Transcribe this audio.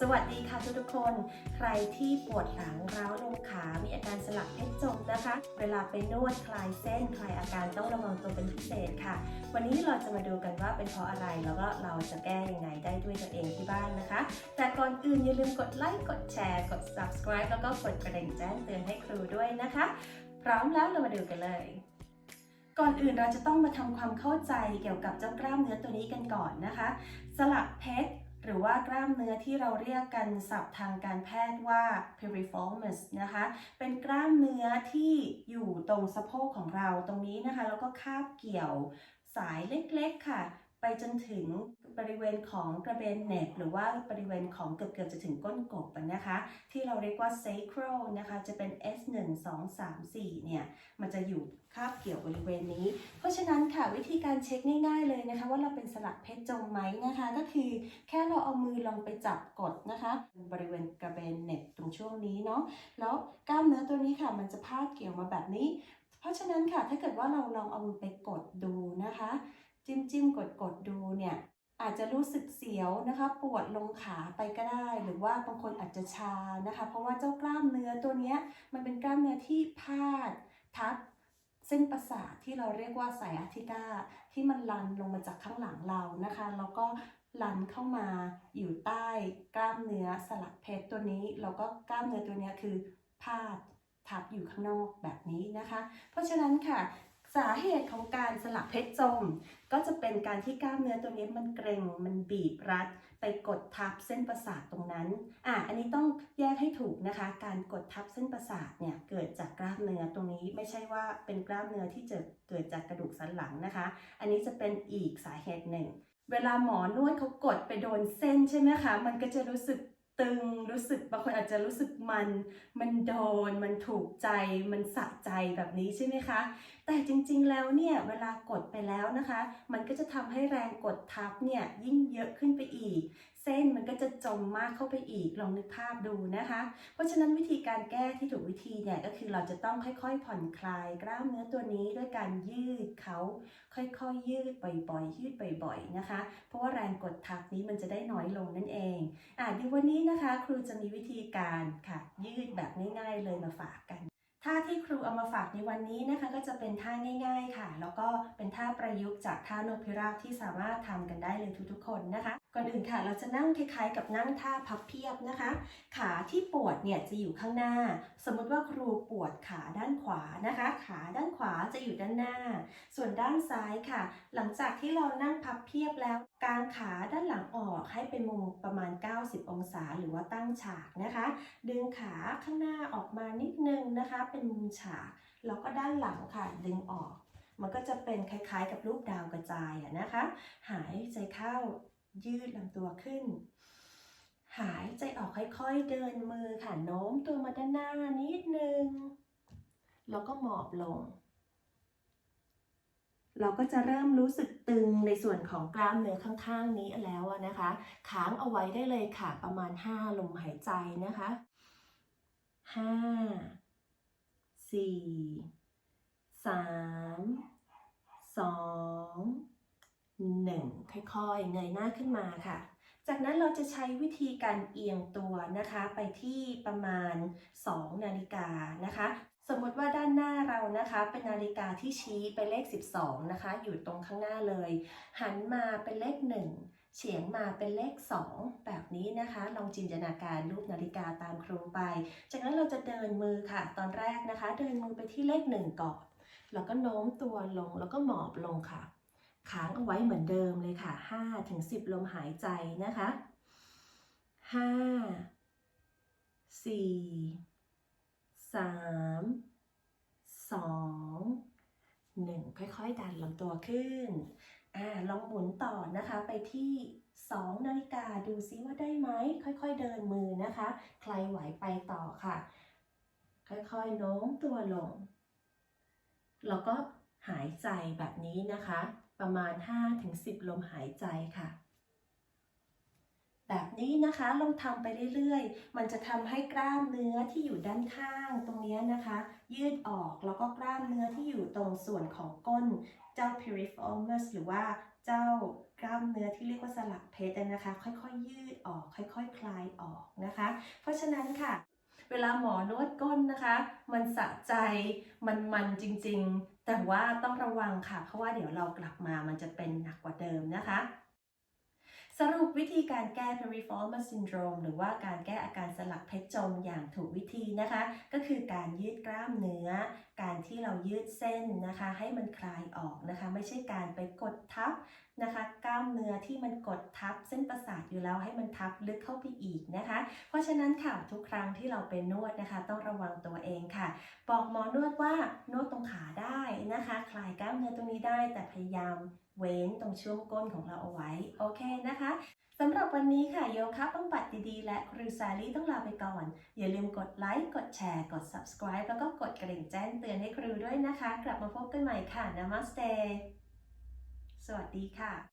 สวัสดีค่ะทุกทุกคน ใครที่ปวดหลังร้าวลงขา มีอาการสลักเพชรจมนะคะ เวลาไปนวดคลายเส้นคลายอาการต้องระวังตัวเป็นพิเศษค่ะ วันนี้เราจะมาดูกันว่าเป็นเพราะอะไรแล้วก็เราจะแก้ยังไงได้ด้วยตัวเองที่บ้านนะคะ แต่ก่อนอื่นอย่าลืมกดไลค์กดแชร์ กด subscribe แล้วก็กดกระดิ่งแจ้งเตือนให้ครูด้วยนะคะ พร้อมแล้วเรามาดูกันเลยก่อนอื่นเราจะต้องมาทำความเข้าใจเกี่ยวกับเจ้ากล้ามเนื้อตัวนี้กันก่อนนะคะ สลักเพชร หรือว่ากล้ามเนื้อที่เราเรียกกันศัพท์ทางการแพทย์ว่า piriformis นะคะ เป็นกล้ามเนื้อที่อยู่ตรงสะโพกของเราตรงนี้นะคะ แล้วก็คาบเกี่ยวสายเล็กๆค่ะ ไปจนถึงบริเวณของกระเบนเน็บหรือว่าบริเวณของเกือบๆจะถึงก้นกบนะคะ ที่เราเรียกว่า sacral นะคะจะเป็น S 1 2 3 4เนี่ยมันจะอยู่คาบเกี่ยวบริเวณนี้ เพราะฉะนั้นค่ะวิธีการเช็คง่ายๆเลยนะคะ ว่าเราเป็นสลักเพชรจมไหมนะคะ ก็คือแค่เราเอามือลองไปจับกดนะคะบริเวณกระเบนเน็บตรงช่วงนี้เนาะแล้วกล้ามเนื้อตัวนี้ค่ะ มันจะพาดเกี่ยวมาแบบนี้ เพราะฉะนั้นค่ะถ้าเกิดว่าเราลองเอามือไปกดดูนะคะ จิ้มจิ้มกดกดดูเนี่ยอาจจะรู้สึกเสียวนะคะ ปวดลงขาไปก็ได้ หรือว่าบางคนอาจจะชานะคะ เพราะว่าเจ้ากล้ามเนื้อตัวเนี้ยมันเป็นกล้ามเนื้อที่พาดทับเส้นประสาทที่เราเรียกว่าสายอาทิกาที่มันลันลงมาจากข้างหลังเรานะคะ แล้วก็ลันเข้ามาอยู่ใต้กล้ามเนื้อสลักเพชรตัวนี้แล้วก็กล้ามเนื้อตัวเนี้ยคือพาดทับอยู่ข้างนอกแบบนี้นะคะ เพราะฉะนั้นค่ะ สาเหตุของการสลักเพชรจม ก็จะเป็นการที่กล้ามเนื้อตัวนี้มันเกร็ง มันบีบรัด ไปกดทับเส้นประสาทตรงนั้น อะ อันนี้ต้องแยกให้ถูกนะคะ การกดทับเส้นประสาทเนี่ยเกิดจากกล้ามเนื้อตรงนี้ไม่ใช่ว่าเป็นกล้ามเนื้อที่เกิดเกิดจากกระดูกสันหลังนะคะ อันนี้จะเป็นอีกสาเหตุหนึ่ง เวลาหมอนวดเขากดไปโดนเส้นใช่ไหมคะ มันก็จะรู้สึก ตึงรู้สึกบางคนอาจจะรู้สึกมันมันโดน มันถูกใจมันสะใจแบบนี้ใช่ไหมคะ แต่จริงๆแล้วเนี่ยเวลากดไปแล้วนะคะ มันก็จะทำให้แรงกดทับเนี่ยยิ่งเยอะขึ้นไปอีก จมมากเข้าไปอีกลองนึกภาพดูนะคะ เพราะฉะนั้นวิธีการแก้ที่ถูกวิธีเนี่ยก็คือเราจะต้องค่อยๆผ่อนคลาย กล้ามเนื้อตัวนี้ด้วยการยืดเขาค่อยๆ ยืดบ่อยๆ ยืดบ่อยๆนะคะ เพราะว่าแรงกดทับนี้มันจะได้น้อยลงนั่นเองอะเดี๋ยววันนี้นะคะครูจะมีวิธีการค่ะ ยืดแบบง่าย ๆ เลยมาฝากกันท่าที่ครูเอามาฝากในวันนี้นะคะ ก็จะเป็นท่าง่าย ๆ ค่ะ แล้วก็เป็นท่าประยุกต์จากท่าโนพิราบที่สามารถทำกันได้เลยทุกๆคนนะคะ ก่อนอื่นค่ะเราจะนั่งคล้ายๆ กับนั่งท่าพับเพียบนะคะ ขาที่ปวดเนี่ยจะอยู่ข้างหน้า สมมติว่าครูปวดขาด้านขวานะคะ ขาด้านขวาจะอยู่ด้านหน้า ส่วนด้านซ้ายค่ะ หลังจากที่เรานั่งพับเพียบแล้วกางขาด้านหลังออกให้เป็นมุมประมาณ 90 องศาหรือว่าตั้งฉากนะคะ ดึงขาข้างหน้าออกมานิดนึงนะคะ เป็นมุมฉาก แล้วก็ด้านหลังค่ะดึงออก มันก็จะเป็นคล้ายๆ กับรูปดาวกระจายอะนะคะ หายใจเข้า ยืดลำตัวขึ้น หายใจออกค่อยๆ เดินมือค่ะโน้มตัวมาด้านหน้านิดนึง แล้วก็หมอบลง เราก็จะเริ่มรู้สึกตึงในส่วนของกล้ามเนื้อข้างๆนี้แล้วนะคะ ค้างเอาไว้ได้เลยค่ะ ประมาณ 5 ลมหายใจนะคะ 5 4 3 2 1 ค่อยๆ เงยหน้าขึ้นมาค่ะ จากนั้นเราจะใช้วิธีการเอียงตัวนะคะ ไปที่ประมาณ 2 นาฬิกานะคะ สมมติว่าด้านหน้าเรานะคะ เป็นนาฬิกาที่ชี้ไปเลข 12 นะคะ อยู่ตรงข้างหน้าเลย หันมาเป็นเลข 1 เฉียงมาเป็นเลข 2 แบบนี้นะคะ ลองจินตนาการรูปนาฬิกาตามครูไป จากนั้นเราจะเดินมือค่ะ ตอนแรกนะคะ เดินมือไปที่เลข 1 ก่อน แล้วก็โน้มตัวลงแล้วก็หมอบลงค่ะ ค้างเอาไว้เหมือนเดิมเลยค่ะ5ถึง10 ลมหายใจนะคะ 5 4 3 2 1 ค่อยๆ ดันลำตัวขึ้นอลองหมุนต่อนะคะไปที่ 2 นาฬิกาดูซิว่าได้ไหม ค่อยๆ เดินมือนะคะ ใครไหวไปต่อค่ะ ค่อยๆ โน้มตัวลง แล้วก็ หายใจแบบนี้นะคะ ประมาณ 5-10 ลมหายใจค่ะ แบบนี้นะคะลองทำไปเรื่อยๆ มันจะทำให้กล้ามเนื้อที่อยู่ด้านข้างตรงนี้นะคะ ยืดออกแล้วก็กล้ามเนื้อที่อยู่ตรงส่วนของก้น เจ้า piriformis หรือว่าเจ้ากล้ามเนื้อที่เรียกว่าสลักเพชรนะคะ ค่อยๆ ยืดออก ค่อยๆคคลายออกนะคะ เพราะฉะนั้นค่ะ เวลาหมอนวดก้นนะคะ มันสะใจมันมันจริงๆ แต่ว่าต้องระวังค่ะ เพราะว่าเดี๋ยวเรากลับมามันจะเป็นหนักกว่าเดิมนะคะ สรุปวิธีการแก้ piriformis syndrome หรือว่าการแก้อาการสลักเพชรจมอย่างถูกวิธีนะคะ ก็คือการยืดกล้ามเนื้อ การที่เรายืดเส้นนะคะ ให้มันคลายออกนะคะ ไม่ใช่การไปกดทับนะคะ กล้ามเนื้อที่มันกดทับเส้นประสาทอยู่แล้วให้มันทับลึกเข้าไปอีกนะคะ เพราะฉะนั้นค่ะทุกครั้งที่เราไปนวดนะคะ ต้องระวังตัวเองค่ะ บอกหมอนวดว่านวดตรงขาได้นะคะ คลายกล้ามเนื้อตรงนี้ได้แต่พยายาม เว้นตรงช่วงก้นของเราเอาไว้ โอเคนะคะสำหรับวันนี้ค่ะโยคะบำบัดดีๆ และครูซาลี่ต้องลาไปก่อน อย่าลืมกดไลค์ กดแชร์ กด subscribe แล้วก็กดกระดิ่งแจ้งเตือนให้ครูด้วยนะคะ กลับมาพบกันใหม่ค่ะ Namaste สวัสดีค่ะ